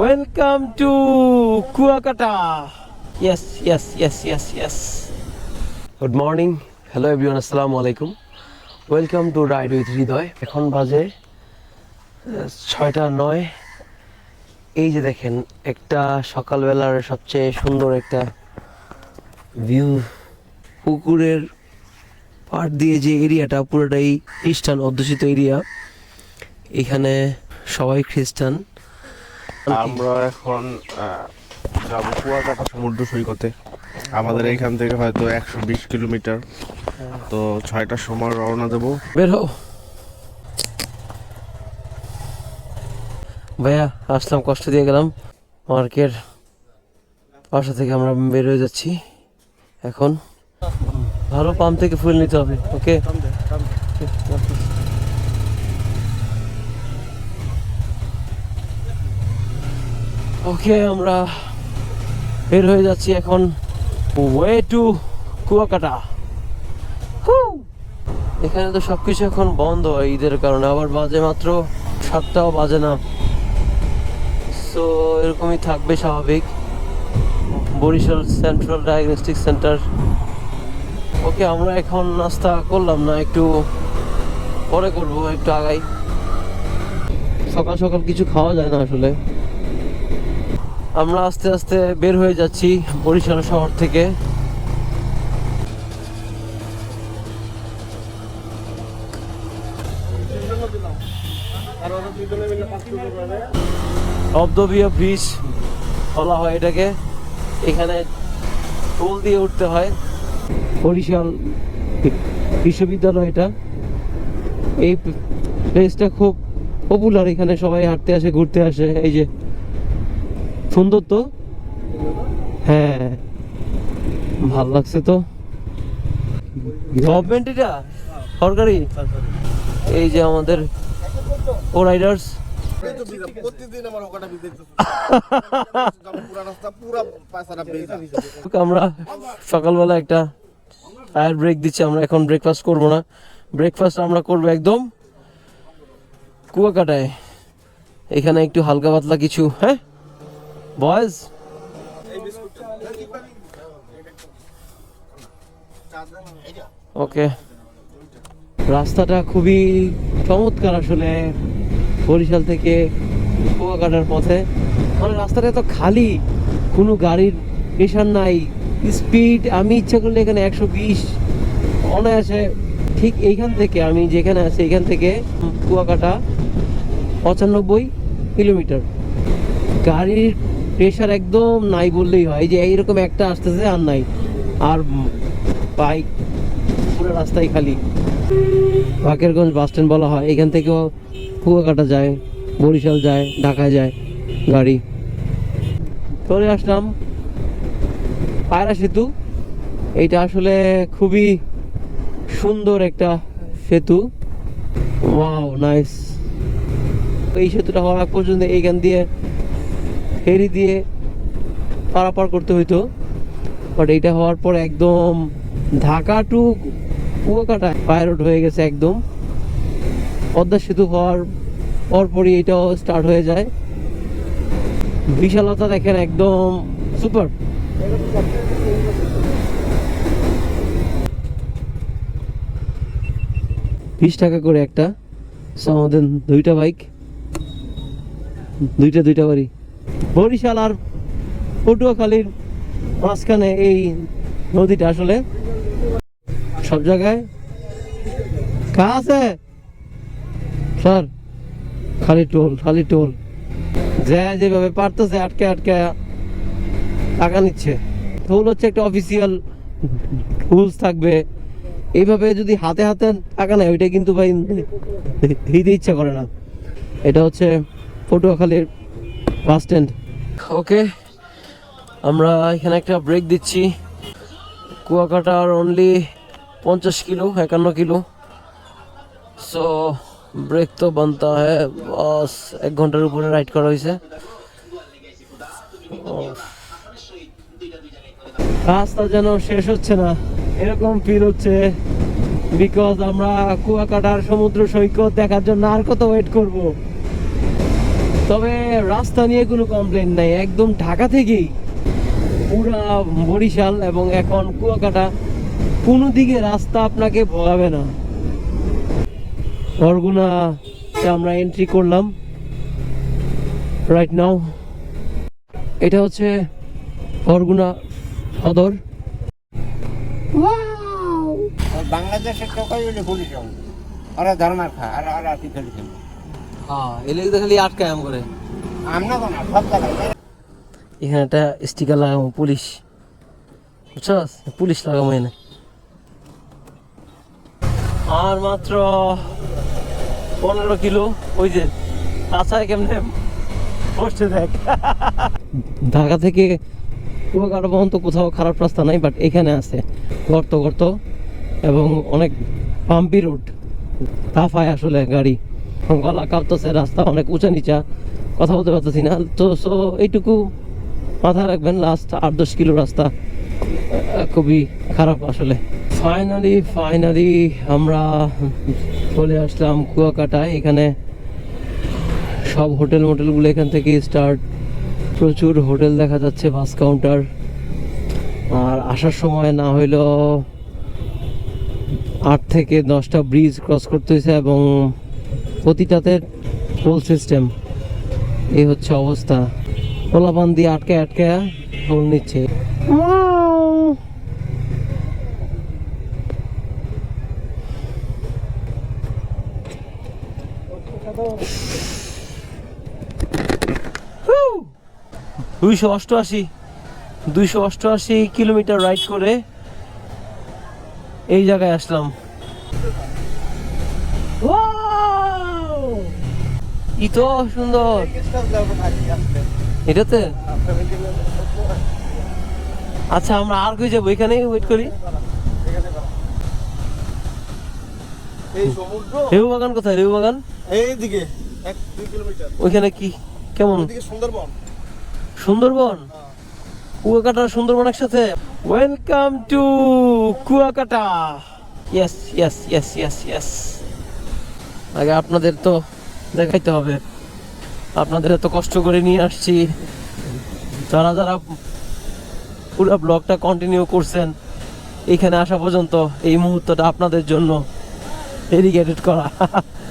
Welcome to Kuakata yes yes yes yes yes good morning hello everyone আসসালামু আলাইকুম welcome to ride with Hridoy এখন বাজে ছয়টা নয়। এই যে দেখেন, একটা সকালবেলার সবচেয়ে সুন্দর একটা ভিউ পুকুরের পাড় দিয়ে যে এরিয়াটা, পুরোটাই খ্রিস্টান অধ্যুষিত এরিয়া। এখানে সবাই খ্রিস্টান। আমরা এখন যাব কুয়াকাটা সমুদ্র সৈকতে। আমাদের এইখান থেকে হয়তো একশো বিশ কিলোমিটার। তো ছয়টার সময় রওনা দেবো। বের হও। ভাইয়া, আসলাম, কষ্ট দিয়ে গেলাম। মার্কের বাসা থেকে আমরা বের হয়ে যাচ্ছি। এখন ভালো পাম্প থেকে ফুল নিতে হবে, ওকে? ওকে, আমরা বের হয়ে যাচ্ছি এখন ওয়ে টু কুয়াকাটা! এখানে তো সবকিছু এখন বন্ধ ঈদের কারণে, আবার বাজে মাত্র সাতটাও বাজে না। সো এরকমই থাকবে স্বাভাবিক। Barishal central diagnostic centre okay, আমরা এখন নাস্তা করলাম না, একটু পরে করব, একটু আগাই। সকাল সকাল কিছু খাওয়া যায় না আসলে। আমরা আস্তে আস্তে বের হয়ে যাচ্ছি বরিশাল শহর থেকে। অব্দবীয় ব্রিজ বলা হয় এটাকে। এখানে টোল দিয়ে উঠতে হয়। বরিশাল বিশ্ববিদ্যালয় এটা। এই প্লেসটা খুব পপুলার এখানে সবাই হাঁটতে আসে, ঘুরতে আসে। এই যে সুন্দর তো? হ্যাঁ। ভালো লাগছে তো। গভর্নমেন্ট এটা? সরকারি? এই যে আমাদের ও রাইডার্স আমরা সকালবেলা একটা টায়ার ব্রেক দিচ্ছি, আমরা এখন ব্রেকফাস্ট করব না। ব্রেকফাস্ট আমরা করব একদম কুয়াকাটায়। এখানে একটু হালকা পাতলা কিছু হ্যাঁ? বয়েজ ওকে রাস্তাটা খুবই চমৎকার আসলে বরিশাল থেকে কুয়াকাটার পথে। মানে রাস্তাটা তো খালি, কোনো গাড়ির প্রেশার নাই স্পিড আমি ইচ্ছা করলে এখানে একশো বিশ অনায়াসে ঠিক এইখান থেকে, আমি যেখানে আছি এখান থেকে কুয়াকাটা পঁচানব্বই কিলোমিটার। গাড়ির প্রেশার একদম নাই বললেই হয়। যে এইরকম একটা আসতেছে, আর নাই। আর বাইক পুরো রাস্তায় খালি। বাকেরগঞ্জ বাস স্ট্যান্ড বলা হয়। এখান থেকেও কুয়াকাটা যায়, বরিশাল যায় ঢাকা যায় গাড়ি। চলে আসলাম পায়রা সেতু। এইটা আসলে খুবই সুন্দর একটা সেতু। Wow, nice. এই সেতুটা হওয়ার আগ পর্যন্ত এইখান দিয়ে ফেরি দিয়ে পারাপার করতে হইতো। বাট এইটা হওয়ার পর একদম ঢাকা টু কুয়াকাটা পায়রোড হয়ে গেছে একদম। পদ্মা সেতু হওয়ার পরপরই এটাও স্টার্ট হয়ে যায়। বিশালতা দেখেন একদম সুপার বিশ টাকা করে একটা। আমাদের দুইটা বাইক দুইটা দুইটা বাড়ি। বরিশাল আর পটুয়াখালীর মাঝখানে এই নদীটা আসলে সব জায়গায় কা আছে। স্যার, খালি টোল খালি টোল। যা যেভাবে পারতেছে আটকে আটকে টাকা নিচ্ছে। টোল হচ্ছে একটা অফিসিয়াল রুলস থাকবে। এইভাবে যদি হাতে হাতে টাকা নেয় ওইটা কিন্তু ভাই দিতে ইচ্ছা করে না। এটা হচ্ছে পটুয়াখালীর বাস স্ট্যান্ড ওকে আমরা এখানে একটা ব্রেক দিচ্ছি। কুয়াকাটার অনলি পঞ্চাশ কিলো, একান্ন কিলো। সো ব্রেক তো বানতা হ্যাঁ এক ঘণ্টার উপরে রাইড করা হয়েছে রাস্তা যেন শেষ হচ্ছে না, এরকম ফিল হচ্ছে। বিকজ আমরা কুয়াকাটার সমুদ্র সৈকত দেখার জন্য আর কত ওয়েট করব? তবে রাস্তা নিয়ে কোনো কমপ্লেন নাই একদম ঢাকা থেকেই পুরা বরিশাল এবং এখন কুয়াকাটা কোনো দিকে রাস্তা আপনাকে ভোগাবে না। বরগুনাতে আমরা এন্ট্রি করলাম রাইট নাও এটা হচ্ছে বরগুনা সদর। বাংলাদেশের টোকাই হলে হবে ওরা ধর্মার খা আর ওরা কি খেলেছে হ্যাঁ এলে তো খালি আটকায় আম করে। এখানে একটা স্টিকার লাগাবো পুলিশ। বুঝছস? পুলিশ লাগাবো এনে। আর মাত্র পনেরো কিলো ওই যে তাছাড়া কেমনে বসছে দেখ। ঢাকা থেকে কুয়াকাটা পর্যন্ত কোথাও খারাপ রাস্তা নাই বাট এখানে আছে। গর্ত গর্ত এবং অনেক পাম্পি রোড তাফায় আসলে গাড়ি। গলা কাঁপতেছে, রাস্তা অনেক উঁচা নিচা। কথা বলতে পারতেছি না। তো সো এইটুকু মাথায় রাখবেন লাস্ট আট দশ কিলো রাস্তা খুবই খারাপ আসলে। ফাইনালি ফাইনালি আমরা চলে আসলাম কুয়াকাটায়। এখানে সব হোটেল মোটেলগুলো এখান থেকে স্টার্ট প্রচুর হোটেল দেখা যাচ্ছে, বাস কাউন্টার আর আসার সময় না হইলেও আট থেকে দশটা ব্রিজ ক্রস করতে হয়েছে এবং প্রতিটাতে টোল সিস্টেম এই হচ্ছে অবস্থা। পোলাপান দিয়ে আটকে আটকে টোল নিচ্ছে। দুইশো অষ্টআশি দুইশো অষ্টআশি কিলোমিটার রাইড করে এই জায়গায় আসলাম। ই তো সুন্দর। এটাতে? আচ্ছা আমরা আর কই যাব? এখানেই ওয়েট করি। রেউ বাগান কোথায়? রেউ বাগান? এইদিকে ওইখানে কি কেমন? সুন্দরবন। সুন্দরবন? কুয়াকাটা সুন্দরবন একসাথে? Welcome to Kuakata. Yes yes yes yes yes আগে আপনাদের তো দেখাইতে হবে। আপনাদের এত কষ্ট করে নিয়ে আসছি। যারা যারা পুরো ব্লগটা কন্টিনিউ করছেন, এখানে আসা পর্যন্ত এই মুহূর্তটা আপনাদের জন্য ডেডিকেটেড করা।